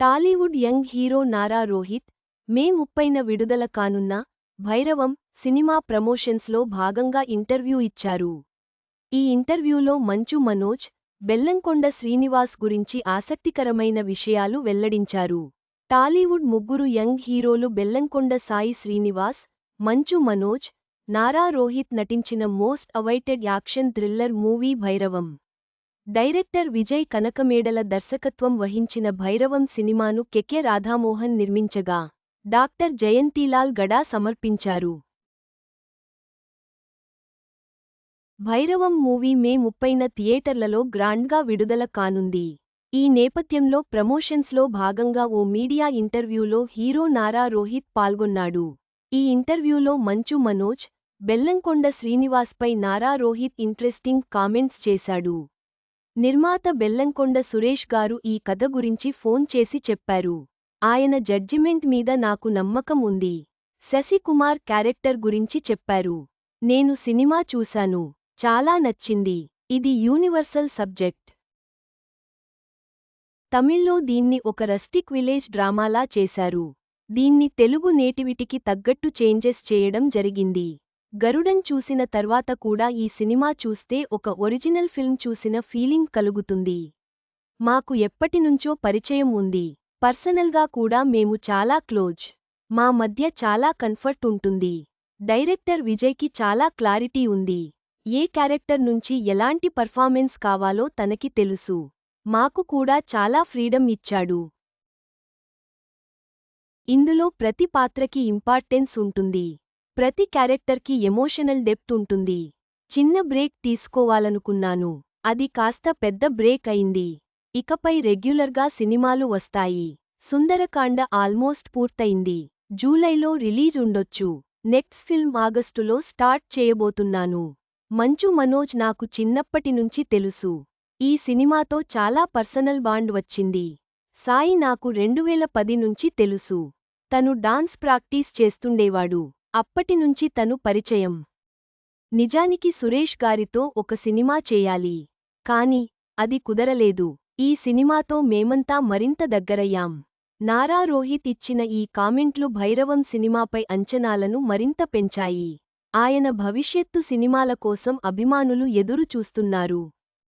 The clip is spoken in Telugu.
Tollywood young hero Nara Rohit May ముప్పైన విడుదల కానున్న భైరవం సినిమా ప్రమోషన్స్లో భాగంగా ఇంటర్వ్యూ ఇచ్చారు. ఈ ఇంటర్వ్యూలో మంచు మనోజ్ బెల్లంకొండ శ్రీనివాస్ గురించి ఆసక్తికరమైన విషయాలు వెల్లడించారు. టాలీవుడ్ ముగ్గురు యంగ్ హీరోలు బెల్లంకొండ సాయి శ్రీనివాస్ మంచు మనోజ్ నారా రోహిత్ నటించిన most awaited action thriller movie Bhairavam. Director Vijay Kanakamedala దర్శకత్వం వహించిన భైరవం సినిమాను కెకె రాధామోహన్ నిర్మించగా డాక్టర్ జయంతిలాల్ గడా సమర్పించారు. భైరవం మూవీ మే ముప్పైన థియేటర్లలో గ్రాండ్గా విడుదల కానుంది. ఈ నేపథ్యంలో ప్రమోషన్స్లో భాగంగా ఓ మీడియా ఇంటర్వ్యూలో హీరో నారా రోహిత్ పాల్గొన్నాడు. ఈ ఇంటర్వ్యూలో మంచు మనోజ్ బెల్లంకొండ శ్రీనివాస్పై నారా రోహిత్ ఇంట్రెస్టింగ్ కామెంట్స్ చేశాడు. నిర్మాత బెల్లంకొండ సురేష్ గారు ఈ కథ గురించి ఫోన్ చేసి చెప్పారు. ఆయన జడ్జిమెంట్ మీద నాకు నమ్మకం ఉంది. శశికుమార్ క్యారెక్టర్ గురించి చెప్పారు. నేను సినిమా చూశాను. చాలా నచ్చింది. ఇది యూనివర్సల్ సబ్జెక్ట్. తమిళ్ళో దీన్ని ఒక రస్టిక్ విలేజ్ డ్రామాలా చేశారు. దీన్ని తెలుగు నేటివిటికి తగ్గట్టు చేంజెస్ చేయడం జరిగింది. గరుడన్ చూసిన తర్వాత కూడా ఈ సినిమా చూస్తే ఒక ఒరిజినల్ ఫిల్మ్ చూసిన ఫీలింగ్ కలుగుతుంది. మాకు ఎప్పటినుంచో పరిచయం ఉంది. పర్సనల్గా కూడా మేము చాలా క్లోజ్. మా మధ్య చాలా కంఫర్ట్ ఉంటుంది. డైరెక్టర్ విజయ్కి చాలా క్లారిటీ ఉంది. ఏ క్యారెక్టర్ నుంచి ఎలాంటి పర్ఫార్మెన్స్ కావాలో తనకి తెలుసు. మాకు కూడా చాలా ఫ్రీడమ్ ఇచ్చాడు. ఇందులో ప్రతి పాత్రకి ఇంపార్టెన్స్ ఉంటుంది. ప్రతి క్యారెక్టర్కి ఎమోషనల్ డెప్త్ ఉంటుంది. చిన్న బ్రేక్ తీసుకోవాలనుకున్నాను. అది కాస్త పెద్ద బ్రేక్ అయింది. ఇకపై రెగ్యులర్గా సినిమాలు వస్తాయి. సుందరకాండ ఆల్మోస్ట్ పూర్తయింది. జూలైలో రిలీజ్ ఉండొచ్చు. నెక్స్ట్ ఫిల్మ్ ఆగస్టులో స్టార్ట్ చేయబోతున్నాను. మంచు మనోజ్ నాకు చిన్నప్పటినుంచి తెలుసు. ఈ సినిమాతో చాలా పర్సనల్ బాండ్ వచ్చింది. సాయి నాకు రెండువేల పది నుంచి తెలుసు. తను డాన్స్ ప్రాక్టీస్ చేస్తుండేవాడు. అప్పటినుంచి తను పరిచయం. నిజానికి సురేష్ గారితో ఒక సినిమా చేయాలి. కాని అది కుదరలేదు. ఈ సినిమాతో మేమంతా మరింత దగ్గరయ్యాం. నారా రోహిత్ ఇచ్చిన ఈ కామెంట్లు భైరవం సినిమాపై అంచనాలను మరింత పెంచాయి. ఆయన భవిష్యత్తు సినిమాల కోసం అభిమానులు ఎదురు చూస్తున్నారు